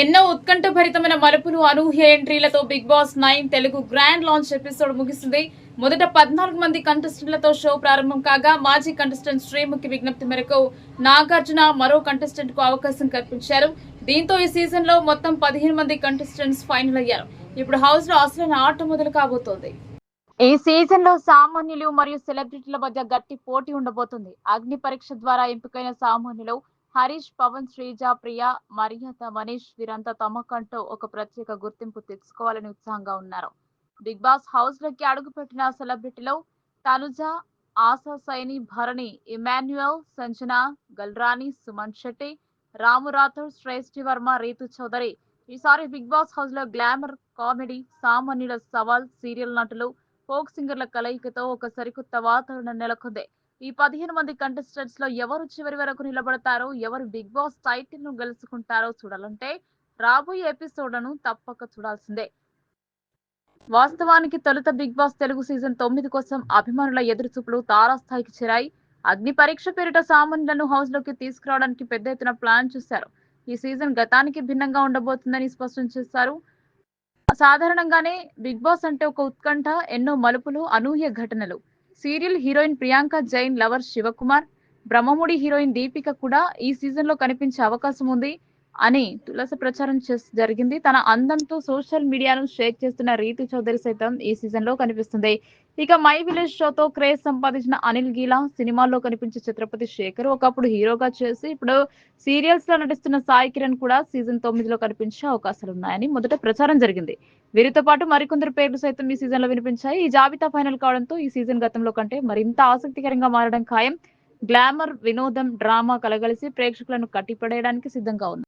ఎన్నో ఉత్కంఠభరితమైన మలుపులు అనూహ్య ఎంట్రీలతో Bigg Boss nine Telugu grand launch episode ముగిసింది. మొదట పద్నాలుగు మంది కంటెస్టెంట్లతో షో ప్రారంభం కాగా మాజీ కంటెస్టెంట్ శ్రీముఖి విజ్ఞప్తి మేరకు నాగార్జున మరో కంటెస్టెంట్కు అవకాశం కల్పించారు. దీంతో ఈ సీజన్లో మొత్తం పదిహేను మంది కంటెస్టెంట్స్ ఫైనల్ అయ్యారు. ఇప్పుడు హౌస్లో అసలైన ఆట మొదలు కాబోతోంది. ఈ సీజన్లో సామాన్యులు మరియు సెలబ్రిటీల మధ్య గట్టి పోటీ ఉండబోతుంది. అగ్ని పరీక్ష ద్వారా ఎంపికైన సామాన్యులు హరీష్ పవన్ శ్రీజ ప్రియ మర్యాద మనీష్ వీరంతా తమకంటూ ఒక ప్రత్యేక గుర్తింపు తెచ్చుకోవాలని ఉత్సాహంగా ఉన్నారు. బిగ్ బాస్ హౌస్లోకి అడుగుపెట్టిన సెలబ్రిటీలో తనుజ ఆశా సైని భరణి ఇమాన్యుయల్ సంజన గల్రాని సుమన్ శెట్టి రాము రాథోడ్ శ్రేష్ఠి వర్మ రీతు చౌదరి. ఈసారి బిగ్ బాస్ హౌస్లో గ్లామర్ కామెడీ సామాన్యుల సవాల్ సీరియల్ నటులు ఫోక్ సింగర్ల కలయికతో ఒక సరికొత్త వాతావరణం నెలకొంది. ఈ పదిహేను మంది కంటెస్టెంట్స్లో ఎవరు చివరి వరకు నిలబడతారో ఎవరు బిగ్ బాస్ టైటిల్ను గెలుచుకుంటారో చూడాలంటే రాబోయే ఎపిసోడ్లను తప్పక చూడాల్సిందే. వాస్తవానికి తొలుత బిగ్ బాస్ తెలుగు సీజన్ తొమ్మిది కోసం అభిమానుల ఎదురుచూపులు తారాస్థాయికి చేరాయి. అగ్ని పరీక్ష పేరిట సామాన్యులను హౌస్లోకి తీసుకురావడానికి పెద్ద ఎత్తున ప్లాన్ చేశారు. ఈ సీజన్ గతానికి భిన్నంగా ఉండబోతుందని స్పష్టం చేశారు. సాధారణంగానే బిగ్ బాస్ అంటే ఒక ఉత్కంఠ ఎన్నో మలుపులు అనూహ్య ఘటనలు. Serial heroine Priyanka Jain lover Shivakumar Brahmamudi heroine Deepika కూడా ఈ సీజన్లో కనిపించే అవకాశం ఉంది. అని తులస ప్రచారం చేస్ జరిగింది. తన అందంతో సోషల్ మీడియాను షేర్ చేస్తున్న రీతి చౌదరి సైతం ఈ సీజన్లో కనిపిస్తుంది. ఇక మై విలేజ్ షోతో క్రేజ్ సంపాదించిన అనిల్ గీలా సినిమాల్లో కనిపించే ఛత్రపతి శేఖర్ ఒకప్పుడు హీరోగా చేసి ఇప్పుడు సీరియల్స్లో నటిస్తున్న సాయి కిరణ్ కూడా సీజన్ తొమ్మిదిలో కనిపించే అవకాశాలు ఉన్నాయని మొదట ప్రచారం జరిగింది. వీరితో పాటు మరికొందరు పేర్లు సైతం ఈ సీజన్లో వినిపించాయి. ఈ జాబితా ఫైనల్ కావడంతో ఈ సీజన్ గతంలో కంటే మరింత ఆసక్తికరంగా మారడం ఖాయం. గ్లామర్ వినోదం డ్రామా కలగలిసి ప్రేక్షకులను కట్టిపడేయడానికి సిద్ధంగా ఉంది